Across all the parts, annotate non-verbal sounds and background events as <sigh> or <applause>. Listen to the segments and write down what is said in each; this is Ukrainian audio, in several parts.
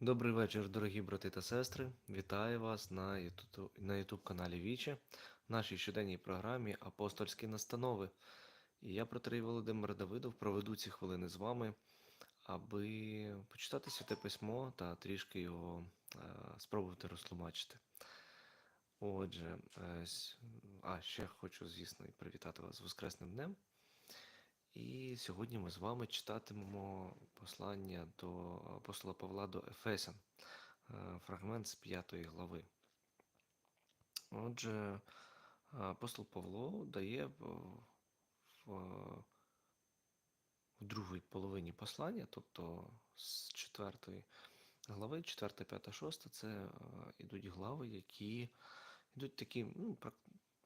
Добрий вечір, дорогі брати та сестри. Вітаю вас на юту- на YouTube каналі Віче, в нашій щоденній програмі Апостольські настанови. І я, протерей Володимир Давидов, проведу ці хвилини з вами, аби почитати святе письмо та трішки його е, спробувати розтлумачити. Отже, е, а ще хочу, звісно, і привітати вас з Воскресним днем. І сьогодні ми з вами читатимемо послання до апостола Павла до Ефесян, е, фрагмент з 5 глави. Отже, е, апостол Павло дає в, другій половині послання, тобто з 4 глави, 4, 5, 6, це е, ідуть глави, які йдуть такі, ну,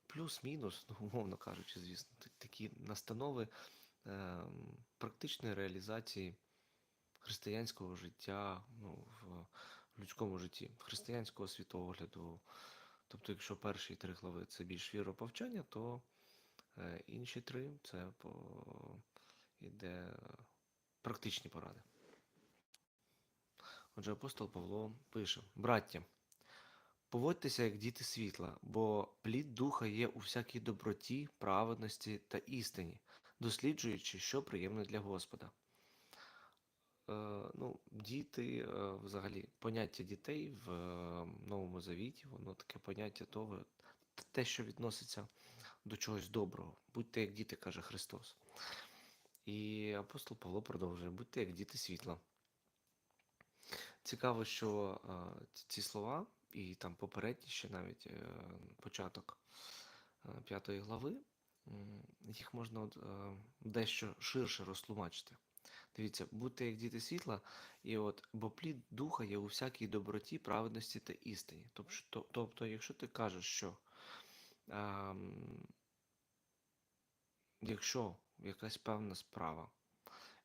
плюс-мінус, ну, умовно кажучи, звісно, такі настанови практичної реалізації християнського життя ну, в людському житті, християнського світогляду. Тобто, якщо перші три глави це більш віроповчання, то е, інші три це по, іде практичні поради. Отже, апостол Павло пише: Браття, поводьтеся як діти світла, бо плід духа є у всякій доброті, праведності та істині, досліджуючи, що приємне для Господа. Е, ну, діти, е, взагалі, поняття дітей в е, Новому Завіті, воно таке поняття того, те, що відноситься до чогось доброго. Будьте як діти, каже Христос. І апостол Павло продовжує: будьте як діти світла. Цікаво, що ці- слова, і там попередні ще навіть початок е, п'ятої глави, м, їх можна е, дещо ширше розтлумачити. Дивіться, будьте як діти світла, і от, бо плід духа є у всякій доброті, праведності та істині. Тобто, тобто якщо ти кажеш, що ем, якщо якась певна справа,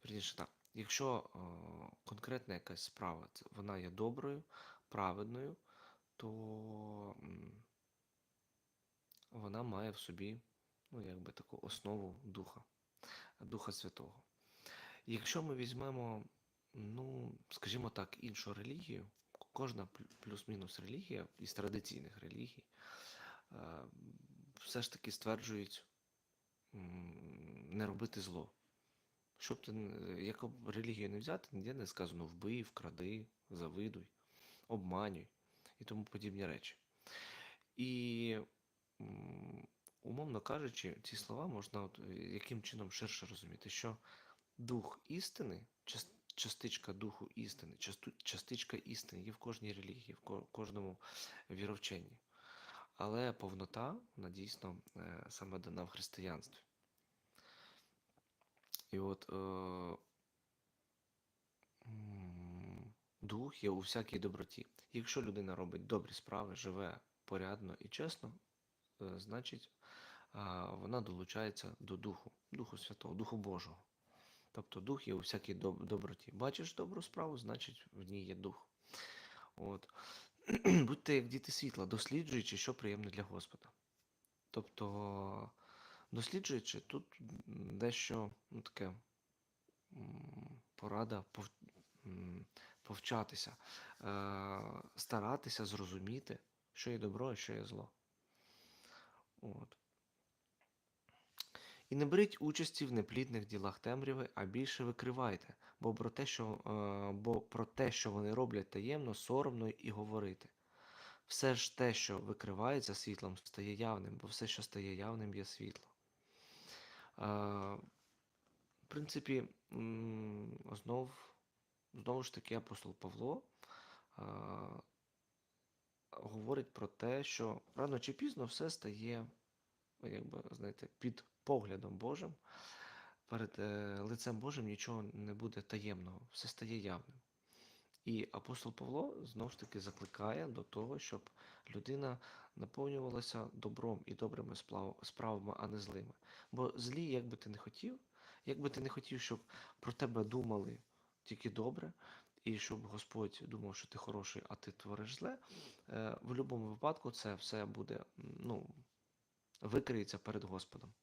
вірніше так, якщо е, конкретна якась справа, це, вона є доброю, праведною, то вона має в собі ну, якби таку основу Духа, Духа Святого. Якщо ми візьмемо, ну, скажімо так, іншу релігію, кожна плюс-мінус релігія із традиційних релігій, е, все ж таки стверджують не робити зло. Щоб ти, яку б релігію не взяти, ніде не сказано вбий, вкради, завидуй, обманюй і тому подібні речі. І, умовно кажучи, ці слова можна от, е, яким чином ширше розуміти, що дух істини, частичка духу істини, частичка істини є в кожній релігії, в кожному віровченні. Але повнота, вона дійсно е, саме дана в християнстві. І от е, дух є у всякій доброті. Якщо людина робить добрі справи, живе порядно і чесно, е, значить вона долучається до Духу, Духу Святого, Духу Божого. Тобто дух є у всякій доб- доброті. Бачиш добру справу, значить в ній є дух. От. <clears throat> Будьте як діти світла, досліджуючи, що приємне для Господа. Тобто, досліджуючи, тут дещо ну, таке порада пов, повчатися, е, старатися зрозуміти, що є добро, а що є зло. От. І не беріть участі в неплідних ділах темряви, а більше викривайте, бо про те, що, е, бо про те, що вони роблять таємно, соромно і говорити. Все ж те, що викривається світлом, стає явним, бо все, що стає явним, є світло. Е, в принципі, знов, знову ж таки, апостол Павло е, говорить про те, що рано чи пізно все стає, якби, знаєте, під поглядом Божим. Перед е, лицем Божим нічого не буде таємного, все стає явним. І апостол Павло знову ж таки закликає до того, щоб людина наповнювалася добром і добрими справами, а не злими. Бо злі, як би ти не хотів, як би ти не хотів, щоб про тебе думали тільки добре, і щоб Господь думав, що ти хороший, а ти твориш зле, е, в будь-якому випадку це все буде ну, викриється перед Господом.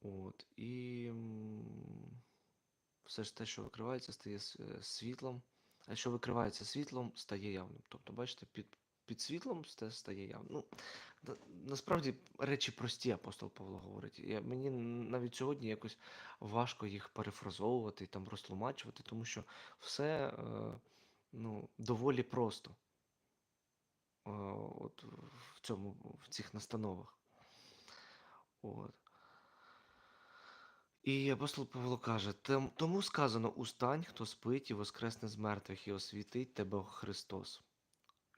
От, і все ж те, що викривається, стає е, світлом, а що викривається світлом, стає явним. Тобто, бачите, під, під світлом стає явним. Ну, насправді речі прості, апостол Павло говорить. Я, мені навіть сьогодні якось важко їх перефразовувати там розтлумачувати, тому що все е, ну, доволі просто от в цьому, в цих настановах. От. І апостол Павло каже: тому сказано: устань, хто спить, і воскресне з мертвих, і освітить тебе Христос.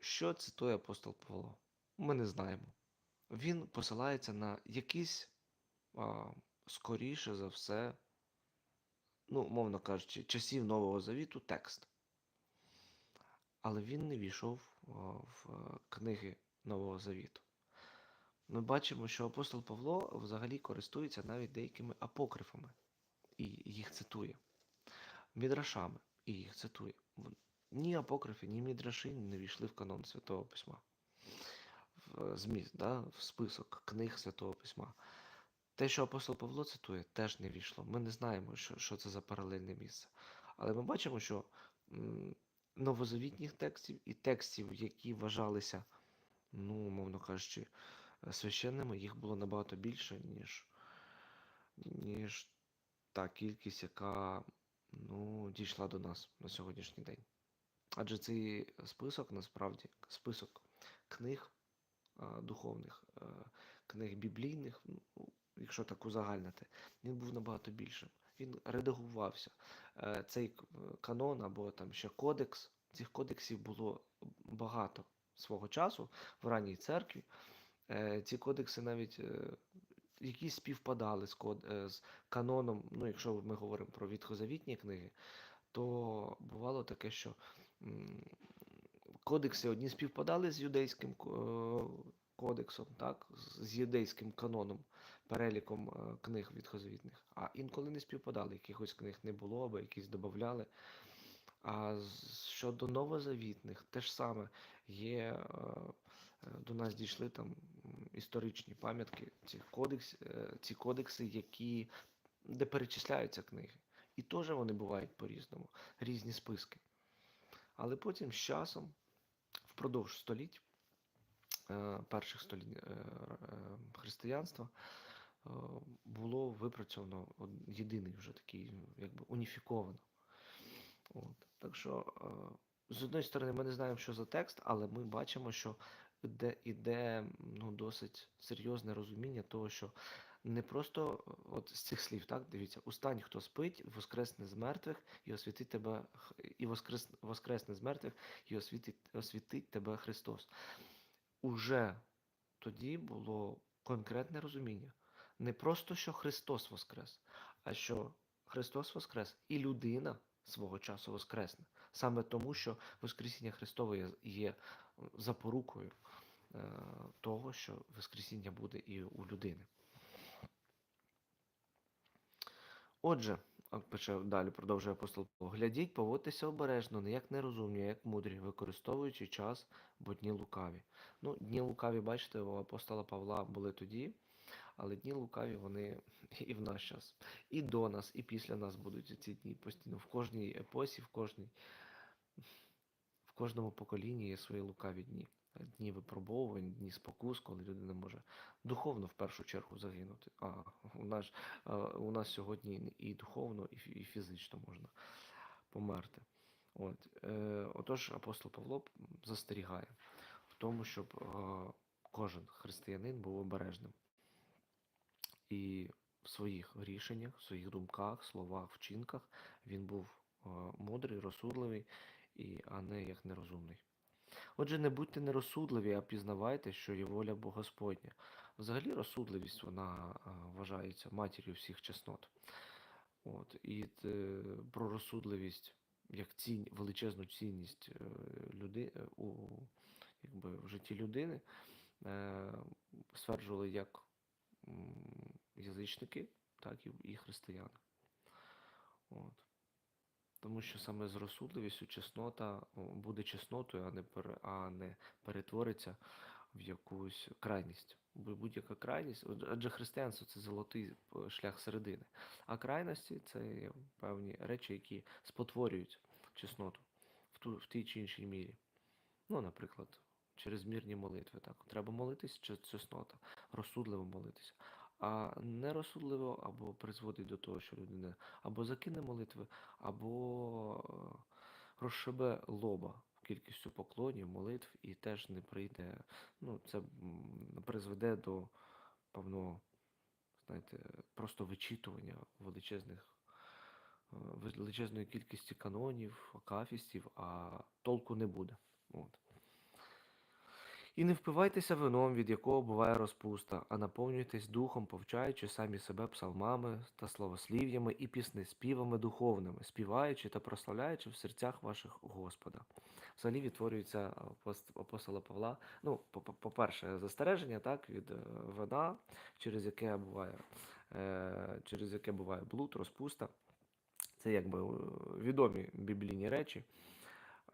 Що цитує апостол Павло? Ми не знаємо. Він посилається на якийсь, скоріше за все, ну, мовно кажучи, часів Нового Завіту текст. Але він не війшов в е, книги Нового Завіту. Ми бачимо, що апостол Павло взагалі користується навіть деякими апокрифами і їх цитує, мідрашами і їх цитує. Ні апокрифи, ні мідраші не війшли в канон Святого Письма, в е, зміст, да, в список книг Святого Письма. Те, що апостол Павло цитує, теж не війшло. Ми не знаємо, що, що це за паралельне місце. Але ми бачимо, що новозавітніх текстів і текстів, які вважалися, ну, мовно кажучи, е, священними, їх було набагато більше, ніж, ніж та кількість, яка ну, дійшла до нас на сьогоднішній день. Адже цей список насправді список книг а, духовних, е, книг біблійних, ну, якщо так узагальнити, він був набагато більшим. Він редагувався. Е, Цей канон або там ще кодекс, цих кодексів було багато свого часу в ранній церкві. Е, Ці кодекси навіть е, якісь співпадали з, код, з каноном. Ну, якщо ми говоримо про відхозавітні книги, то бувало таке, що кодекси одні співпадали з юдейським кодексом, так, з юдейським каноном, переліком е, книг відхозавітних, а інколи не співпадали, якихось книг не було, або якісь додавали. А щодо новозавітних, те ж саме є. е, е, До нас дійшли там історичні пам'ятки цих кодекс, ці кодекси, які, де перечисляються книги. І теж вони бувають по-різному, різні списки. Але потім з часом, впродовж століть, перших століть християнства, було випрацьовано єдиний вже такий, якби уніфіковано. От. Так що, е, з одної сторони, ми не знаємо, що за текст, але ми бачимо, що іде, іде ну, досить серйозне розуміння того, що не просто е, от з цих слів, так, дивіться, устань, хто спить, воскресне з мертвих і освітить тебе, і воскрес, воскресне з мертвих і освітить, освітить тебе Христос. Уже тоді було конкретне розуміння. Не просто, що Христос воскрес, а що Христос воскрес і людина свого часу воскресне. Саме тому, що Воскресіння Христове є- є запорукою е, того, що Воскресіння буде і у людини. Отже, пише далі продовжує апостол Павло, глядіть, поводьтеся обережно, не як нерозумні, а як мудрі, використовуючи час, бо дні лукаві. Ну, дні лукаві, бачите, у апостола Павла були тоді, але дні лукаві вони і в наш час, і до нас, і після нас будуть ці дні постійно. В кожній епосі, в кожній, в кожному поколінні є свої лукаві дні. Дні випробовувань, дні спокус, коли людина може духовно в першу чергу загинути. А у нас, у нас сьогодні і духовно, і, фізично можна померти. От, е, отож, апостол Павло застерігає в тому, щоб е, кожен християнин був обережним і в своїх рішеннях, в своїх думках, словах, вчинках він був е, мудрий, розсудливий, і, а не як нерозумний. Отже, не будьте нерозсудливі, а пізнавайте, що є воля Бога Господня. Взагалі розсудливість вона вважається матір'ю всіх чеснот. От, і е, про розсудливість як цінь, величезну цінність е, люди, е, у, якби, в житті людини е, стверджували як язичники, так і, християни. От. Тому що саме з розсудливістю чеснота буде чеснотою, а не, пере, а не перетвориться в якусь крайність. Будь-яка крайність, адже християнство це золотий е, шлях середини. А крайності це певні речі, які спотворюють чесноту в, ту, в тій чи іншій мірі. Ну, наприклад, через мірні молитви. Так. Треба молитись чи чеснота, розсудливо молитися. А нерозсудливо або призводить до того, що людина або закине молитви, або е, розшибе лоба кількістю поклонів, молитв, і теж не прийде. Ну, це призведе до певного, знаєте, просто вичитування величезних е, величезної кількості канонів, акафістів, а толку не буде. От. І не впивайтеся вином, від якого буває розпуста, а наповнюйтесь духом, повчаючи самі себе псалмами та словослів'ями і піснеспівами духовними, співаючи та прославляючи в серцях ваших Господа. Взагалі відтворюється апостола Павла. Ну, по- по- по-перше, застереження так, від е, вина, через яке буває, е, через яке буває блуд, розпуста. Це якби е, відомі біблійні речі.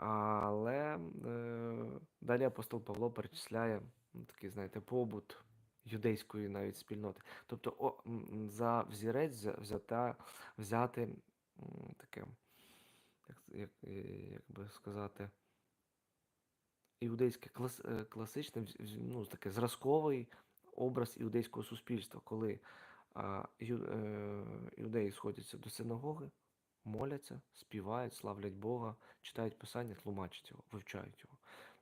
Але е, далі апостол Павло перечисляє ну, такий, знаєте, побут юдейської навіть спільноти. Тобто о, за взірець взята, взяти таке, як, як, е, як би сказати, іудейське клас, е, класичне, ну, таке зразковий образ іудейського суспільства, коли а, е, іудеї сходяться до синагоги, моляться, співають, славлять Бога, читають Писання, тлумачать його, вивчають його.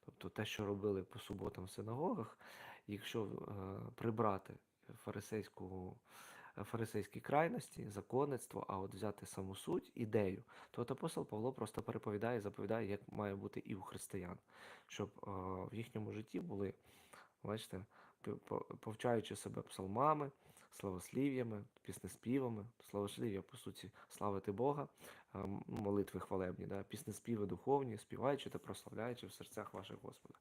Тобто те, що робили по суботам в синагогах, якщо е, прибрати фарисейську, е, фарисейські крайності, законництво, а от взяти саму суть, ідею, то от апостол Павло просто переповідає заповідає, як має бути і у християн, щоб е, в їхньому житті були, бачите, повчаючи себе псалмами, славослів'ями, піснеспівами, славослів'я, по суті, славити Бога, молитви хвалебні, да? піснеспіви духовні, співаючи та прославляючи в серцях ваших Господа.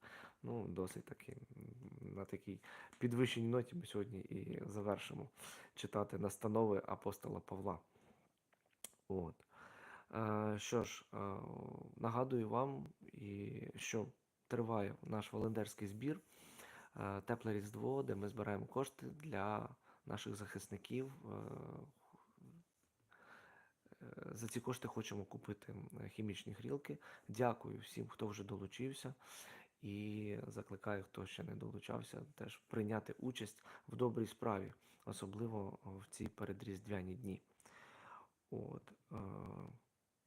Ну, досить таки на такій підвищеній ноті ми сьогодні і завершимо читати настанови апостола Павла. От. Е, Що ж, е, нагадую вам, що триває наш волонтерський збір е, Тепле Різдво, де ми збираємо кошти для наших захисників. Е, Е, За ці кошти хочемо купити хімічні грілки. Дякую всім, хто вже долучився. І закликаю, хто ще не долучався, теж прийняти участь в добрій справі, особливо в ці передріздвяні дні. От, е,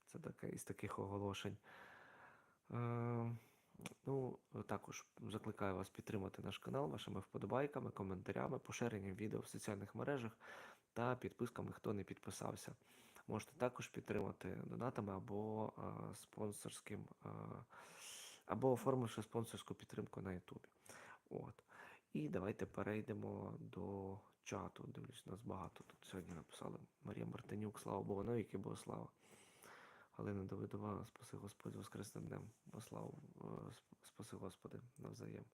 це таке із таких оголошень. Ну, також закликаю вас підтримати наш канал вашими вподобайками, коментарями, поширенням відео в соціальних мережах та підписками, хто не підписався. Можете також підтримати донатами або е, спонсорським, е, або оформивши спонсорську підтримку на Ютубі. От. І давайте перейдемо до чату. Дивлюсь, нас багато тут сьогодні написали. Марія Мартинюк, слава Богу, навіки Богослава. Галина Давидова, спаси Господь Воскресним днем. Славу, е, спаси Господи, навзаєм.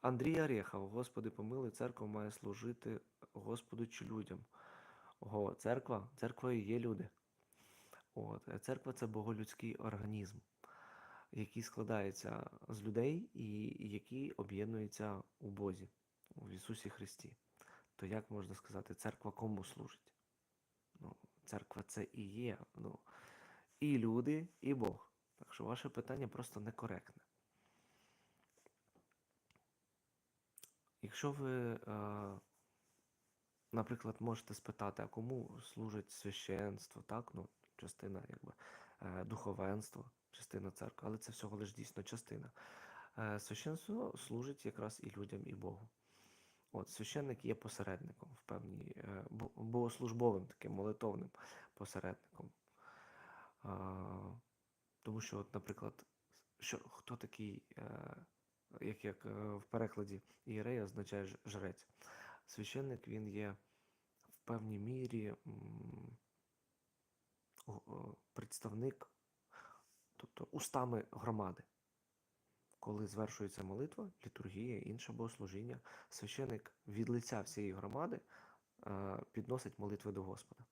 Андрій Орєхов, Господи, помилуй, церква має служити Господу чи людям. Ого, церква, церква і є люди. От, е, церква це боголюдський організм, який складається з людей і який об'єднується у Бозі, в Ісусі Христі. То як можна сказати, церква кому служить? Ну, церква це і є. Ну, і люди, і Бог. Так що ваше питання просто некоректне. Якщо ви, е, наприклад, можете спитати, а кому служить священство, так? Ну, частина якби, е, духовенства, частина церкви, але це всього лиш дійсно частина. Е, священство служить якраз і людям, і Богу. От, священник є посередником в певній богослужбовим таким молитовним посередником. Тому що, от, наприклад, що, хто такий, е, як, як е, в перекладі ієрей означає жрець. Священник він є в певній мірі представник, тобто устами громади. Коли звершується молитва, літургія, інше богослужіння, священик від лиця всієї громади е, підносить молитви до Господа.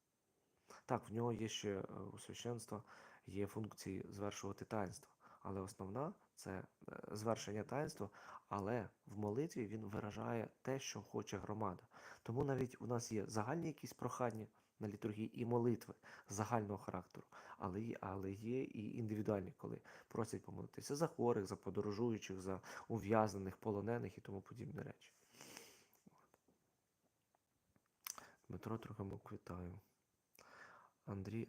Так, в нього є ще е, у священства є функції звершувати таїнства, Але основна це е, звершення таїнства, але в молитві він виражає те, що хоче громада. Тому навіть у нас є загальні якісь прохання на літургії і молитви загального характеру, але є, але є і індивідуальні, коли просять помолитися за хворих, за подорожуючих, за ув'язнених, полонених і тому подібні речі. Дмитро Трохимук, вітаю. Андрій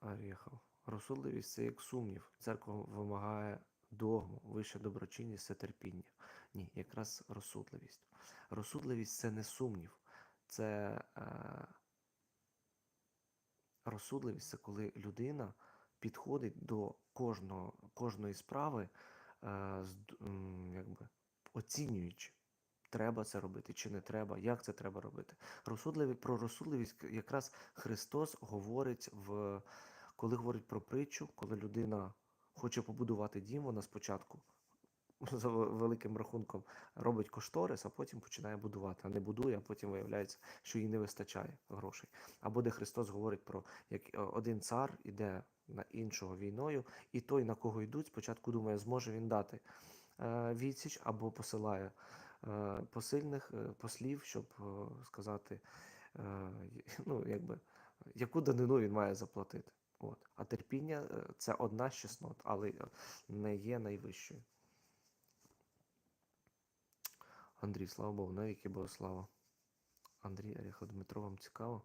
Орєхов. Розсудливість це як сумнів. Церква вимагає догму, вище доброчинність це терпіння. Ні, якраз розсудливість. Розсудливість це не сумнів. Це е, розсудливість це коли людина підходить до кожного, кожної справи, е, якби, оцінюючи, треба це робити чи не треба, як це треба робити. Розсудливі, про розсудливість якраз Христос говорить в коли говорить про притчу, коли людина хоче побудувати дім, вона спочатку за великим рахунком робить кошторис, а потім починає будувати, а не будує, а потім виявляється, що їй не вистачає грошей. Або де Христос говорить про як е, один цар іде на іншого війною, і той, на кого йдуть, спочатку думає, зможе він дати е, відсіч або посилає посильних е, послів, щоб е, сказати, е, <laughs> ну, якби, яку данину він має заплатити. От. А терпіння е, це одна з чеснот, але е, не є найвищою. Андрій, слава Богу, навіки Богослава. Андрій Орехов Дмитро, вам цікаво?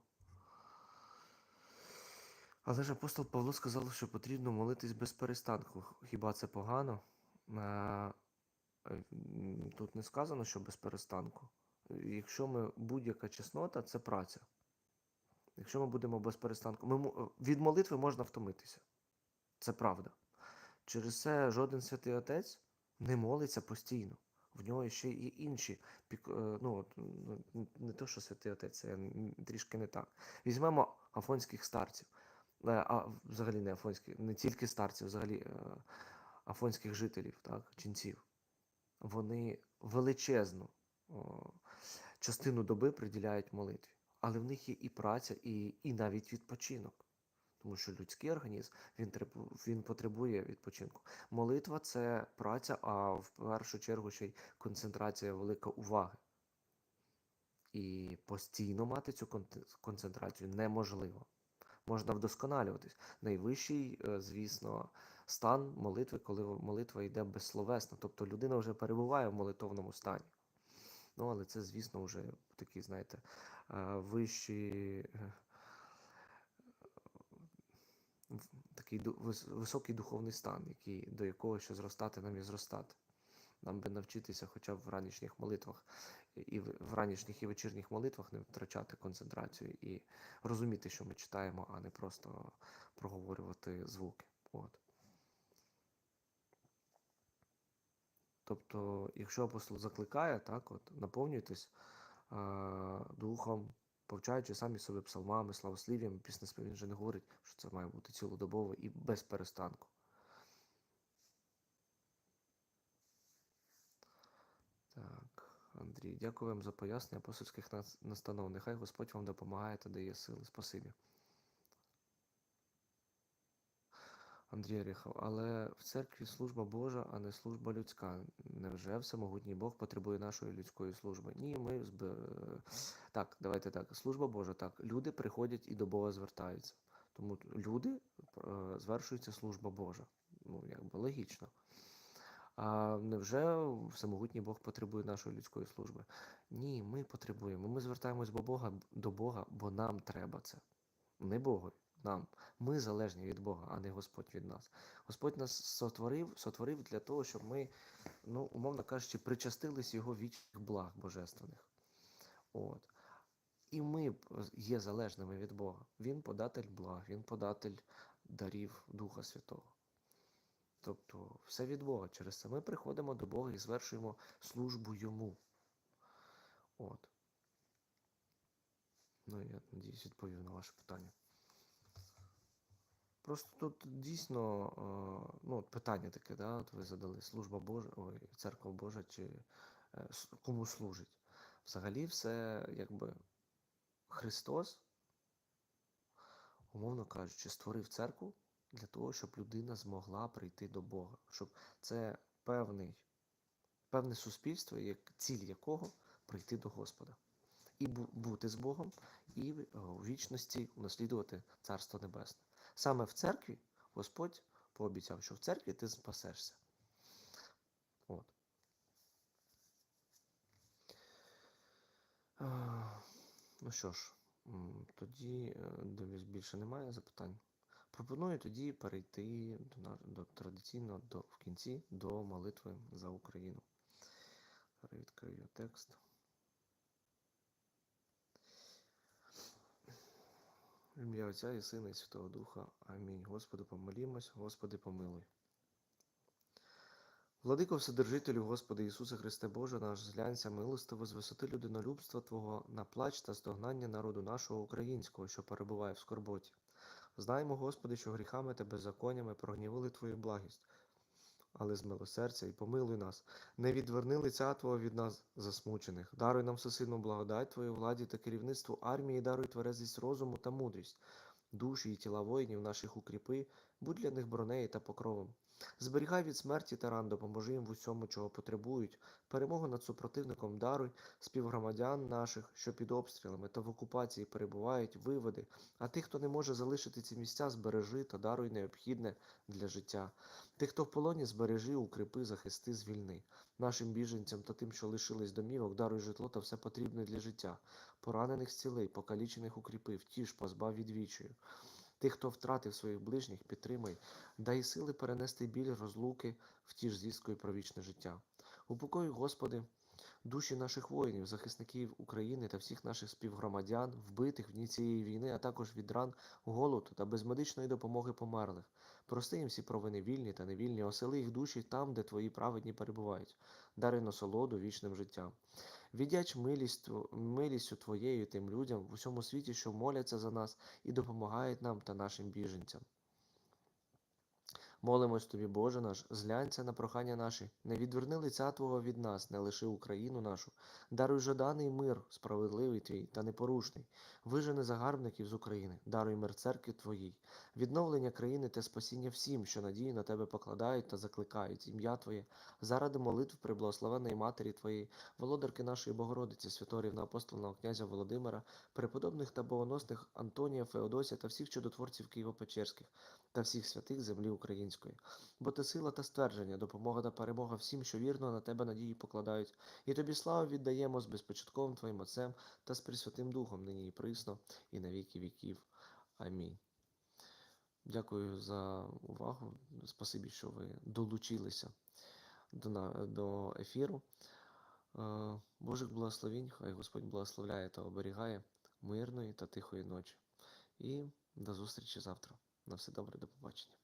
Але ж апостол Павло сказав, що потрібно молитись без перестанку. Хіба це погано? Е, е, Тут не сказано, що без перестанку. Якщо ми будь-яка чеснота, це праця. Якщо ми будемо без перестанку, ми, від молитви можна втомитися. Це правда. Через це жоден святий отець не молиться постійно. В нього ще є інші е, ну, не то, що святий отець, це трішки не так. Візьмемо афонських старців. Е, А взагалі не афонських, не тільки старців, взагалі е, афонських жителів, так, ченців. Вони величезну частину доби приділяють молитві. Але в них є і праця, і, і навіть відпочинок. Тому що людський організм він, він потребує відпочинку. Молитва це праця, а в першу чергу ще й концентрація, велика уваги. І постійно мати цю концентрацію неможливо. Можна вдосконалюватись. Найвищий, е, звісно, стан молитви, коли молитва йде безсловесно. Тобто людина вже перебуває в молитовному стані. Ну, але це, звісно, вже такий, знаєте, е, вищий, е, такий високий духовний стан, який, до якого ще зростати нам і зростати. Нам би навчитися хоча б в ранішніх молитвах і в в ранішніх і вечірніх молитвах не втрачати концентрацію і розуміти, що ми читаємо, а не просто проговорювати звуки. От. Тобто, якщо апостол закликає, так, от, наповнюйтесь а, духом, повчаючи самі себе псалмами, славослів'ями, піснеспів, він же не говорить, що це має бути цілодобово і без перестанку. Так, Андрій, дякую вам за пояснення апостольських настанов. Нехай Господь вам допомагає та дає сили. Спасибі. Андрій Орехов, але в церкві служба Божа, а не служба людська. Невже всемогутній Бог потребує нашої людської служби? Ні, ми зб... так, давайте так. Служба Божа, так. Люди приходять і до Бога звертаються. Тому люди е, звершується служба Божа. Ну, якби логічно. А невже всемогутній Бог потребує нашої людської служби? Ні, ми потребуємо. Ми звертаємось до Бога, до Бога, бо нам треба це. Не Богу, нам. Ми залежні від Бога, а не Господь від нас. Господь нас сотворив, сотворив для того, щоб ми, ну, умовно кажучи, причастились Його вічних благ божественних. От. І ми є залежними від Бога. Він податель благ, Він податель дарів Духа Святого. Тобто все від Бога. Через це ми приходимо до Бога і звершуємо службу Йому. От. Ну, я надіюсь, відповів на ваше питання. Просто тут дійсно е, ну, питання таке, да, от ви задали служба Божа, ой, церква Божа чи е, кому служить. Взагалі, все якби Христос, умовно кажучи, створив церкву для того, щоб людина змогла прийти до Бога, щоб це певний, певне суспільство, як, ціль якого прийти до Господа. І бу- бути з Богом, і е, у вічності унаслідувати Царство Небесне. Саме в церкві Господь пообіцяв, що в церкві ти спасешся. От. Ну що ж, тоді е, дивлюсь, більше немає запитань. Пропоную тоді перейти до, до традиційно до, в кінці до молитви за Україну. Відкрию текст. В ім'я Отця і Сина і Святого Духа. Амінь. Господи, помолімось, Господи, помилуй. Владико Вседержителю, Господи Ісусе Христе Боже наш, зглянься милостиво з висоти людинолюбства Твого на плач та стогнання народу нашого українського, що перебуває в скорботі. Знаємо, Господи, що гріхами та беззаконнями прогнівили Твою благість, але з милосердя і помилуй нас, не відверни лиця Твого від нас засмучених. Даруй нам всесильну благодать Твою владі та керівництву армії, даруй тверезість розуму та мудрість. Душі і тіла воїнів наших укріпи, будь для них бронею та покровом. Зберігай від смерті та ран, допоможи їм в усьому, чого потребують. Перемогу над супротивником даруй, співгромадян наших, що під обстрілами та в окупації перебувають, виведи, а тих, хто не може залишити ці місця, збережи та даруй необхідне для життя. Тих, хто в полоні, збережи, укріпи, захисти, звільни. Нашим біженцям та тим, що лишились домівок, даруй житло та все потрібне для життя. Поранених зцілей, покалічених укріпи, втіш, позбав відвічаю. Тих, хто втратив своїх ближніх, підтримай, дай сили перенести біль розлуки, втіш звісткою про вічне життя. Упокой, Господи, душі наших воїнів, захисників України та всіх наших співгромадян, вбитих в дні цієї війни, а також від ран, голоду та без медичної допомоги померлих. Прости їм всі провини вільні та невільні, осели їх душі там, де твої праведні перебувають. Дари насолоду вічним життям. Віддяч милістю, милістю Твоєю тим людям в усьому світі, що моляться за нас і допомагають нам та нашим біженцям. Молимось тобі, Боже наш, зглянься на прохання наші, не відверни лиця Твого від нас, не лиши Україну нашу, даруй жаданий мир, справедливий твій та непорушний, вижени загарбників з України, даруй мир церкві Твоїй, відновлення країни та спасіння всім, що надію на Тебе покладають та закликають, ім'я Твоє, заради молитв приблагословеної Матері Твоєї, володарки нашої Богородиці, святого рівноапостольного князя Володимира, преподобних та богоносних Антонія, Феодосія та всіх чудотворців Києво-Печерських, та всіх святих землі української. Бо ти сила та ствердження, допомога та перемога всім, що вірно на тебе надії покладають. І тобі славу віддаємо з безпочатковим Твоїм Отцем та з Пресвятим Духом, нині і присно, і на віки віків. Амінь. Дякую за увагу. Спасибі, що ви долучилися до ефіру. Е, Божих благословінь, хай Господь благословляє та оберігає мирної та тихої ночі. І до зустрічі завтра. На все добре, до побачення.